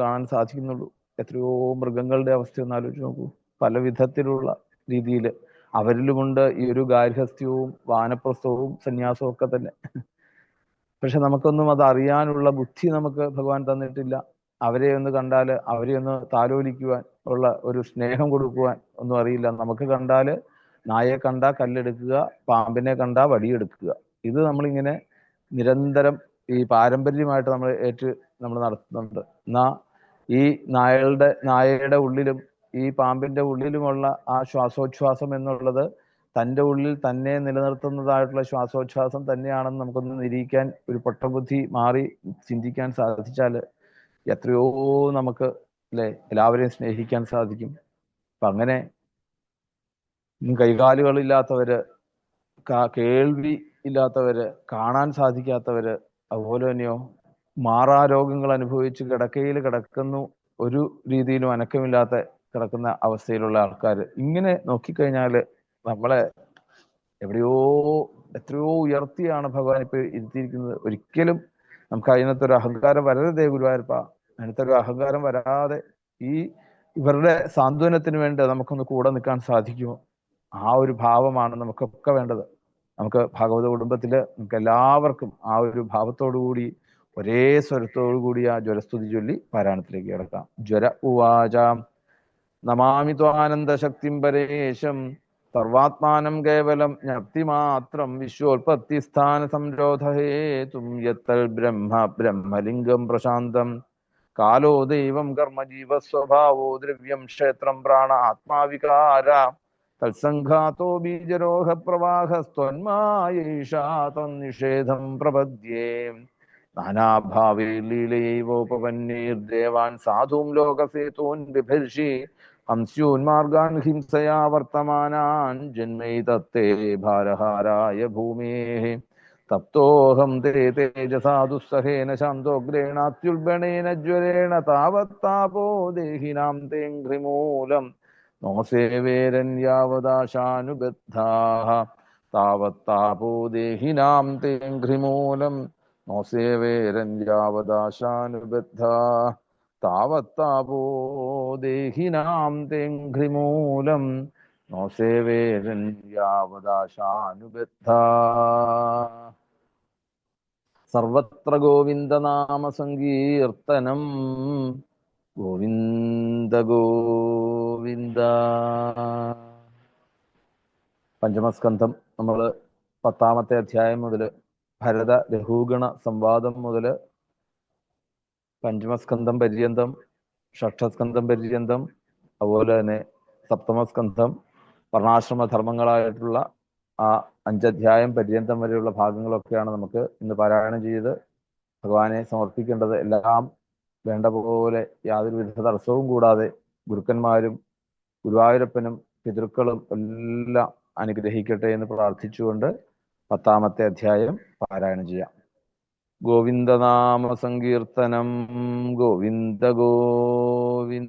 കാണാൻ സാധിക്കുന്നുള്ളൂ. എത്രയോ മൃഗങ്ങളുടെ അവസ്ഥ ഒന്ന് ആലോചിച്ച് നോക്കൂ. പല വിധത്തിലുള്ള രീതിയിൽ അവരിലുമുണ്ട് ഈ ഒരു ഗാർഹസ്ഥ്യവും വാനപ്രസ്ഥവും സന്യാസവും ഒക്കെ തന്നെ. പക്ഷെ നമുക്കൊന്നും അത് അറിയാനുള്ള ബുദ്ധി നമുക്ക് ഭഗവാൻ തന്നിട്ടില്ല. അവരെ ഒന്ന് കണ്ടാൽ അവരെ ഒന്ന് താലോലിക്കുവാൻ ഉള്ള ഒരു സ്നേഹം കൊടുക്കുവാൻ ഒന്നും അറിയില്ല. നമുക്ക് കണ്ടാൽ നായയെ കണ്ടാ കല്ലെടുക്കുക പാമ്പിനെ കണ്ടാ വടിയെടുക്കുക. ഇത് നമ്മളിങ്ങനെ നിരന്തരം ഈ പാരമ്പര്യമായിട്ട് നമ്മൾ ഏറ്റ് നമ്മൾ നടത്തുന്നുണ്ട്. എന്നാ ഈ നായകളുടെ നായയുടെ ഉള്ളിലും ഈ പാമ്പിന്റെ ഉള്ളിലുമുള്ള ആ ശ്വാസോച്ഛ്വാസം എന്നുള്ളത് തന്റെ ഉള്ളിൽ തന്നെ നിലനിർത്തുന്നതായിട്ടുള്ള ശ്വാസോച്ഛ്വാസം തന്നെയാണെന്ന് നമുക്കൊന്ന് നിരീക്കാൻ ഒരു പൊട്ടബുദ്ധി മാറി ചിന്തിക്കാൻ സാധിച്ചാൽ എത്രയോ നമുക്ക് അല്ലെ എല്ലാവരെയും സ്നേഹിക്കാൻ സാധിക്കും. അപ്പൊ അങ്ങനെ കൈകാലുകളില്ലാത്തവര് കേൾവി ഇല്ലാത്തവര് കാണാൻ സാധിക്കാത്തവര് അതുപോലെ തന്നെയോ മാറാരോഗങ്ങൾ അനുഭവിച്ച് കിടക്കയിൽ കിടക്കുന്നു ഒരു രീതിയിലും അനക്കമില്ലാത്ത കിടക്കുന്ന അവസ്ഥയിലുള്ള ആൾക്കാർ. ഇങ്ങനെ നോക്കിക്കഴിഞ്ഞാൽ നമ്മളെ എവിടെയോ എത്രയോ ഉയർത്തിയാണ് ഭഗവാൻ ഇപ്പൊ ഇരുത്തിയിരിക്കുന്നത്. ഒരിക്കലും നമുക്ക് അതിനകത്ത് ഒരു അഹങ്കാരം വരരുതേ ഗുരുവായൂരപ്പ. അതിനകത്ത് ഒരു അഹങ്കാരം വരാതെ ഈ ഇവരുടെ സാന്ത്വനത്തിന് വേണ്ടി നമുക്കൊന്ന് കൂടെ നിൽക്കാൻ സാധിക്കുമോ? ആ ഒരു ഭാവമാണ് നമുക്കൊക്കെ വേണ്ടത്. നമുക്ക് ഭാഗവത കുടുംബത്തിൽ നമുക്ക് എല്ലാവർക്കും ആ ഒരു ഭാവത്തോടു കൂടി ഒരേ സ്വരത്തോടു കൂടി ആ ജ്വരസ്തുതി ചൊല്ലി പാരായണത്തിലേക്ക് കിടക്കാം. ജ്വര ഉവാചാം. നമാമി ത്വാനന്ദ ശക്തിം പരേശം. സർവാത്മാനം കേവലം ജ്ഞപ്തിമാത്രം വിശ്വോൽപത്തി സ്ഥാന സംരോധഹേതും യത്തൽ ബ്രഹ്മ ബ്രഹ്മലിംഗം പ്രശാന്തം. കാലോ ദൈവം കർമ്മ ജീവസ്വഭാവോ ദ്രവ്യം ക്ഷേത്രം പ്രാണ ആത്മാവികാര. തത്സംഘാതോ ബീജരോഹ പ്രവാഹസ്ത്വന്മായേഷാ തന്നിഷേധം പ്രപദ്യേ. നാനാഭാവേ ലീലയൈവോപവന്നീർദേവാൻ സാധൂം ലോകസേതൂൻ ബിഭർഷി ഹംസ്യൂന്മാർഗാൻ ഹിംസയാ വർത്തമാനാൻ ജന്മൈ തത്തേ ഭാരഹാരായ ഭൂമേ. തപ്തോഹം തേ തേജസാ ദുസ്സഹേന ശാന്തോഗ്രേണാത്യുൽബണേന ജ്വരേണ താവത്താപോ ദേഹിനാം തേഘ്രിമൂലം നോ സേവേരന്യാവദാശാനുബദ്ധാः താവത്താപോ ദേഹിനാം തേഘ്രിമൂലം നോ സേവേരന്യാവദാശാനുബദ്ധാ താവത്താപോ ദേഹിനാം തേഘ്രിമൂലം നോ സേവേരന്യാവദാശാനുബദ്ധാ സർവത്ര ഗോവിന്ദനാമ സങ്കീർത്തനം. ഗോവിന്ദ ഗോവിന്ദ. പഞ്ചമസ്കന്ധം നമ്മൾ പത്താമത്തെ അധ്യായം മുതൽ ഭരത രഘുഗണ സംവാദം മുതൽ പഞ്ചമസ്കന്ധം പര്യന്തം ഷഷ്ഠസ്കന്ധം പര്യന്തം അതുപോലെ തന്നെ സപ്തമസ്കന്ധം വർണാശ്രമ ധർമ്മങ്ങളായിട്ടുള്ള ആ അഞ്ചധ്യായം പര്യന്തം വരെയുള്ള ഭാഗങ്ങളൊക്കെയാണ് നമുക്ക് ഇന്ന് പാരായണം ചെയ്ത് ഭഗവാനെ സമർപ്പിക്കേണ്ടത്. എല്ലാം വേണ്ട പോലെ യാതൊരു വിധ തടസ്സവും കൂടാതെ ഗുരുക്കന്മാരും ഗുരുവായൂരപ്പനും പിതൃക്കളും എല്ലാം അനുഗ്രഹിക്കട്ടെ എന്ന് പ്രാർത്ഥിച്ചുകൊണ്ട് പത്താമത്തെ അധ്യായം പാരായണം ചെയ്യാം. ഗോവിന്ദനാമ സങ്കീർത്തനം ഗോവിന്ദ ഗോവിന്ദ